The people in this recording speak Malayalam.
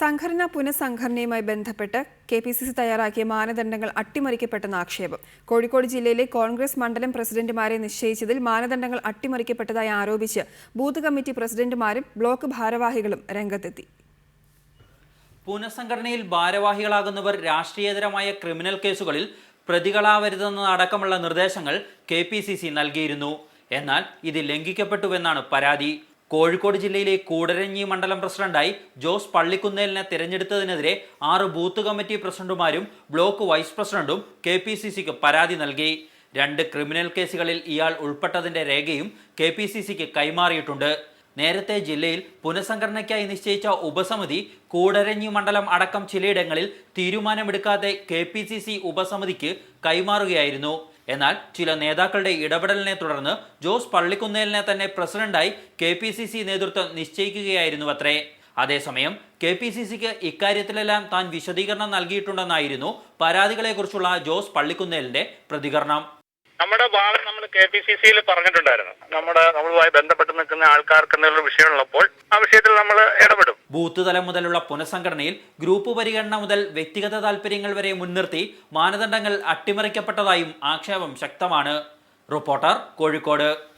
സംഘടന പുനഃസംഘടനയുമായി ബന്ധപ്പെട്ട് കെ പി സി സി തയ്യാറാക്കിയ മാനദണ്ഡങ്ങൾ അട്ടിമറിക്കപ്പെട്ടെന്ന ആക്ഷേപം. കോഴിക്കോട് ജില്ലയിലെ കോൺഗ്രസ് മണ്ഡലം പ്രസിഡന്റുമാരെ നിശ്ചയിച്ചതിൽ മാനദണ്ഡങ്ങൾ അട്ടിമറിക്കപ്പെട്ടതായി ആരോപിച്ച് ബൂത്ത് കമ്മിറ്റി പ്രസിഡന്റുമാരും ബ്ലോക്ക് ഭാരവാഹികളും രംഗത്തെത്തി. പുനഃസംഘടനയിൽ ഭാരവാഹികളാകുന്നവർ രാഷ്ട്രീയതരമായ ക്രിമിനൽ കേസുകളിൽ പ്രതികളാവരുതെന്നതടക്കമുള്ള നിർദ്ദേശങ്ങൾ കെ പി സി സി നൽകിയിരുന്നു. എന്നാൽ ഇത് ലംഘിക്കപ്പെട്ടുവെന്നാണ് പരാതി. കോഴിക്കോട് ജില്ലയിലെ കൂടരഞ്ഞി മണ്ഡലം പ്രസിഡന്റായി ജോസ് പള്ളിക്കുന്നേലിനെ തിരഞ്ഞെടുത്തതിനെതിരെ ആറ് ബൂത്ത് കമ്മിറ്റി പ്രസിഡന്റുമാരും ബ്ലോക്ക് വൈസ് പ്രസിഡന്റും കെ പി സി സിക്ക് പരാതി നൽകി. രണ്ട് ക്രിമിനൽ കേസുകളിൽ ഇയാൾ ഉൾപ്പെട്ടതിന്റെ രേഖയും കെ പി സി സിക്ക് കൈമാറിയിട്ടുണ്ട്. നേരത്തെ ജില്ലയിൽ പുനഃസംഘടനയ്ക്കായി നിശ്ചയിച്ച ഉപസമിതി കൂടരഞ്ഞി മണ്ഡലം അടക്കം ചിലയിടങ്ങളിൽ തീരുമാനമെടുക്കാതെ കെ പി സി സി ഉപസമിതിക്ക് കൈമാറുകയായിരുന്നു. എന്നാൽ ചില നേതാക്കളുടെ ഇടപെടലിനെ തുടർന്ന് ജോസ് പള്ളിക്കുന്നേലിനെ തന്നെ പ്രസിഡന്റായി കെ പി സി സി നേതൃത്വം നിശ്ചയിക്കുകയായിരുന്നു അത്രേ. അതേസമയം കെ പി സി സിക്ക് ഇക്കാര്യത്തിലെല്ലാം താൻ വിശദീകരണം നൽകിയിട്ടുണ്ടെന്നായിരുന്നു പരാതികളെക്കുറിച്ചുള്ള ജോസ് പള്ളിക്കുന്നേലിന്റെ പ്രതികരണം. നമ്മുടെ ഭാഗം നമ്മൾ കെ പി സി സിയിൽ പറഞ്ഞിട്ടുണ്ടായിരുന്നു. നമ്മുടെ നമ്മളുമായി ബന്ധപ്പെട്ട് നിൽക്കുന്ന ആൾക്കാർക്ക് എന്നുള്ള വിഷയമുള്ളപ്പോൾ ആ വിഷയത്തിൽ നമ്മൾ ഇടപെടും. ബൂത്ത് തലം മുതലുള്ള പുനഃസംഘടനയിൽ ഗ്രൂപ്പ് പരിഗണന മുതൽ വ്യക്തിഗത താൽപര്യങ്ങൾ വരെ മുൻനിർത്തി മാനദണ്ഡങ്ങൾ അട്ടിമറിക്കപ്പെട്ടതായും ആക്ഷേപം ശക്തമാണ്. റിപ്പോർട്ടർ കോഴിക്കോട്.